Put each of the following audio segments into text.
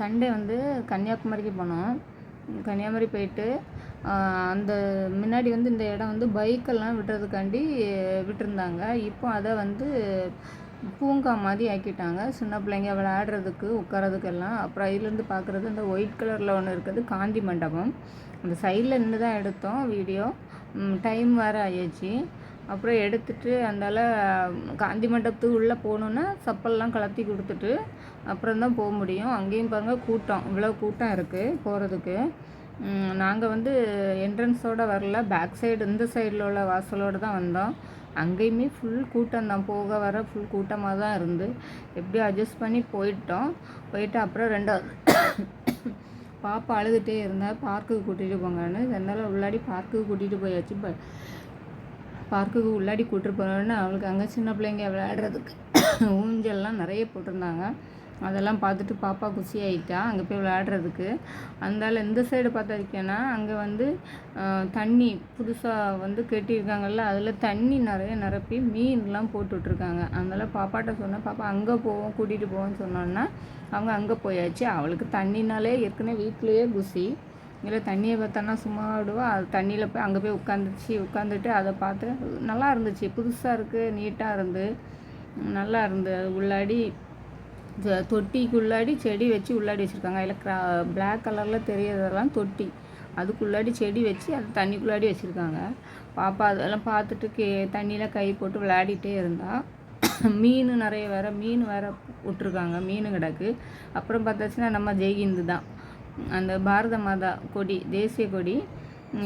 Sunday வந்து கன்னியாகுமரிக்கு போனோம். கன்னியாகுமரி போயிட்டு அந்த முன்னாடி வந்து இந்த இடம் வந்து பைக்கெல்லாம் விடுறதுக்காண்டி விட்டுருந்தாங்க. இப்போ அதை வந்து பூங்கா மாதிரி ஆக்கிட்டாங்க. சின்ன பிள்ளைங்க விளையாடுறதுக்கு உட்காரதுக்கெல்லாம் அப்புறம் இதுலேருந்து பார்க்குறது அந்த ஒயிட் கலரில் ஒன்று இருக்குது காந்தி மண்டபம். அந்த சைடில் நின்று தான் எடுத்தோம் வீடியோ டைம் வேறு ஆயிடுச்சு. அப்புறம் எடுத்துட்டு அந்தால காந்தி மண்டபத்துக்கு உள்ளே போகணுன்னா சப்பல்லாம் கலத்தி கொடுத்துட்டு அப்புறம் தான் போக முடியும். அங்கேயும் பாருங்கள் கூட்டம். இவ்வளோ கூட்டம் இருக்குது போகிறதுக்கு நாங்கள் வந்து என்ட்ரன்ஸோடு வரல. பேக் சைடு இந்த சைடில் உள்ள வாசலோடு தான் வந்தோம். அங்கேயுமே ஃபுல் கூட்டம் தான் போக வர ஃபுல் கூட்டமாக தான் இருந்து. எப்படியும் அட்ஜஸ்ட் பண்ணி போயிட்டோம். போயிட்டு அப்புறம் ரெண்டாவது பாப்பா அழுதுகிட்டே இருந்தால் பார்க்குக்கு கூட்டிகிட்டு போங்கன்னு. அதனால் உள்ளாடி பார்க்குக்கு கூட்டிகிட்டு போயாச்சு. ப பார்க்குக்கு உள்ளாடி கூட்டிட்டு போனோன்னு அவளுக்கு அங்கே சின்ன பிள்ளைங்க விளையாடுறதுக்கு ஊஞ்சல்லாம் நிறைய போட்டிருந்தாங்க. அதெல்லாம் பார்த்துட்டு பாப்பா குஷி ஆகிட்டா அங்கே போய் விளையாடுறதுக்கு. அந்தால இந்த சைடு பார்த்துருக்கேன்னா அங்கே வந்து தண்ணி புதுசாக வந்து கட்டியிருக்காங்கல்ல அதில் தண்ணி நிறைய நிரப்பி மீன்லாம் போட்டுட்ருக்காங்க. அதனால் பாப்பாட்ட சொன்னேன் பாப்பா அங்கே போவோம் கூட்டிகிட்டு போவோம்னு சொன்னோன்னா அவங்க அங்கே போயாச்சு. அவளுக்கு தண்ணினாலே ஏற்கனவே வீட்லேயே குஷி. இல்லை தண்ணியை பார்த்தோன்னா சும்மா விடுவா அது தண்ணியில் போய் அங்கே போய் உட்காந்துச்சு உட்காந்துட்டு அதை பார்த்து நல்லா இருந்துச்சு. புதுசாக இருக்குது நீட்டாக இருந்து நல்லா இருந்து. உள்ளாடி தொட்டிக்குள்ளாடி செடி வச்சு உள்ளாடி வச்சுருக்காங்க. அதில் க்ரா பிளாக் கலரில் தெரியறதெல்லாம் தொட்டி. அதுக்குள்ளாடி செடி வச்சு அது தண்ணிக்குள்ளாடி வச்சுருக்காங்க. பாப்பா அதெல்லாம் பார்த்துட்டு கே தண்ணியில் கை போட்டு விளையாடிட்டே இருந்தால் மீன் நிறைய வேறு மீன் வேறு விட்ருக்காங்க மீன் கிடக்கு. அப்புறம் பார்த்தாச்சுன்னா நம்ம ஜெய்ஹிந்து தான் அந்த பாரத மாதா கொடி தேசிய கொடி.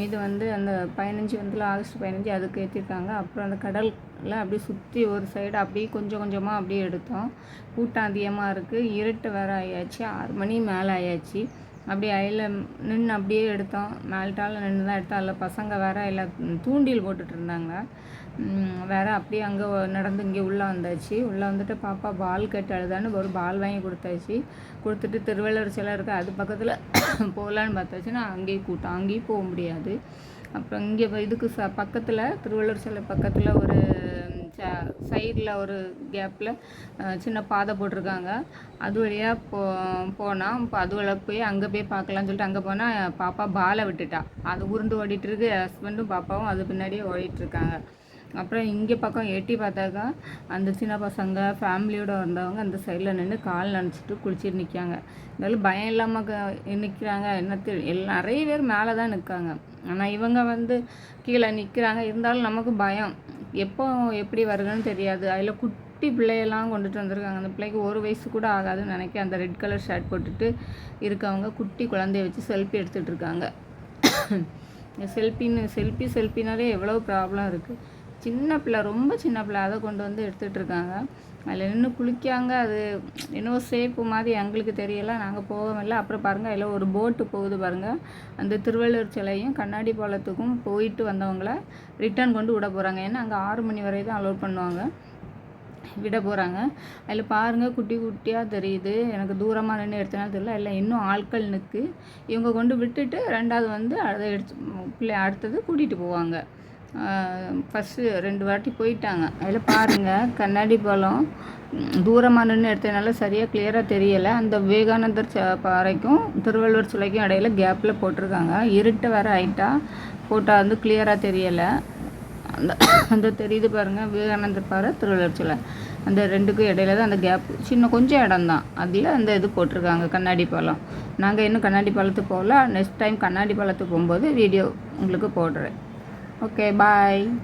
இது வந்து அந்த பதினஞ்சு வந்துல ஆகஸ்ட் பதினஞ்சு அதுக்கு ஏற்றிருக்காங்க அப்புறம் அந்த கடலில் அப்படியே சுற்றி ஒரு சைடு அப்படியே கொஞ்சம் கொஞ்சமாக அப்படியே எடுத்தோம். கூட்டம் அதிகமாக இருக்குது இருட்டு வேறு ஆயாச்சு. ஆறு மணி மேலே ஆயாச்சு. அப்படியே அயில நின்று அப்படியே எடுத்தோம். மேல்ட்டால் நின்று தான் எடுத்தோம். அதில் பசங்க வேறு எல்லாம் தூண்டில் போட்டுட்டு இருந்தாங்க. வேறு அப்படியே அங்கே நடந்து இங்கே உள்ளே வந்தாச்சு. உள்ளே வந்துட்டு பாப்பா பால் கட்டு அழுதான்னு ஒரு பால் வாங்கி கொடுத்தாச்சு. கொடுத்துட்டு திருவள்ளுவர் சிலை இருக்குது அது பக்கத்தில் போகலான்னு பார்த்தாச்சுன்னா அங்கேயே கூட்டம் அங்கேயும் போக முடியாது. அப்புறம் இங்கே இதுக்கு ச பக்கத்தில் திருவள்ளுவர் சிலை பக்கத்தில் ஒரு சைடில் ஒரு கேப்பில் சின்ன பாதை போட்டிருக்காங்க. அது வழியாக போ போனால் இப்போ அது வழியாக போய் அங்கே போய் பார்க்கலான்னு சொல்லிட்டு அங்கே போனால் பாப்பா பாலை விட்டுட்டா. அது உருண்டு ஓடிட்டு இருக்கு ஹஸ்பண்டும் பாப்பாவும் அது பின்னாடியே ஓடிட்டுருக்காங்க அப்புறம் இங்கே பக்கம் எட்டி பார்த்தாக்கா அந்த சின்ன பசங்க ஃபேமிலியோடு வந்தவங்க அந்த சைடில் நின்று கால் நினச்சிட்டு குளிச்சுட்டு நிற்காங்க இருந்தாலும் பயம் இல்லாமல் நிற்கிறாங்க என்ன எல்லாம் நிறைய பேர் மேலே தான் நிற்காங்க ஆனால் இவங்க வந்து கீழே நிற்கிறாங்க இருந்தாலும் நமக்கு பயம். எப்போ எப்படி வருதுன்னு தெரியாது. அதில் குட்டி பிள்ளையெல்லாம் கொண்டுட்டு வந்திருக்காங்க. அந்த பிள்ளைக்கு ஒரு வயசு கூட ஆகாதுன்னு நினைக்க அந்த ரெட் கலர் ஷர்ட் போட்டுட்டு இருக்கவங்க குட்டி குழந்தைய வச்சு செல்ஃபி எடுத்துகிட்டு இருக்காங்க. செல்ஃபின்னு செல்ஃபி செல்ஃபினாலே எவ்வளோ ப்ராப்ளம் இருக்குது சின்ன பிள்ளை ரொம்ப சின்ன பிள்ளை அதை கொண்டு வந்து எடுத்துகிட்டு இருக்காங்க. அதில் நின்று குளிக்காங்க அது இன்னும் சேப்பு மாதிரி எங்களுக்கு தெரியல நாங்கள் போகவும் அப்புறம் பாருங்கள் அதில் ஒரு போட்டு போகுது பாருங்கள் அந்த திருவள்ளுவர் சிலையும் கண்ணாடி பாலத்துக்கும் போயிட்டு வந்தவங்கள ரிட்டர்ன் கொண்டு விட போகிறாங்க ஏன்னா அங்கே ஆறு மணி வரை தான் அலோட் பண்ணுவாங்க. விட போகிறாங்க அதில் பாருங்கள் குட்டி குட்டியாக தெரியுது. எனக்கு தூரமாக நின்று எடுத்தனால தெரியல. இல்லை இன்னும் ஆட்கள் நிற்கு இவங்க கொண்டு விட்டுட்டு ரெண்டாவது வந்து அதை எடுத்து பிள்ளை அடுத்தது கூட்டிகிட்டு போவாங்க. ஃபஸ்ட்டு ரெண்டு வாட்டி போயிட்டாங்க. அதில் பாருங்கள் கண்ணாடி பாலம் தூரமாக நின்று எடுத்ததுனால சரியாக கிளியராக தெரியலை. அந்த விவேகானந்தர் ச பாறைக்கும் திருவள்ளுவர் சிலைக்கும் இடையில கேப்பில் போட்டிருக்காங்க. இருட்டு வேறு ஆயிட்டா போட்டால் வந்து கிளியராக தெரியலை. அந்த அந்த தெரியுது பாருங்கள் விவேகானந்தர் பாறை திருவள்ளுவர் சிலை. அந்த ரெண்டுக்கும் இடையில தான் அந்த கேப் சின்ன கொஞ்சம் இடம் தான். அதில் அந்த இது போட்டிருக்காங்க கண்ணாடி பாலம் நாங்கள் இன்னும் கண்ணாடி பாலத்துக்கு போகல. நெக்ஸ்ட் டைம் கண்ணாடி பாலத்துக்கு போகும்போது வீடியோ உங்களுக்கு போடுறேன். Okay, bye.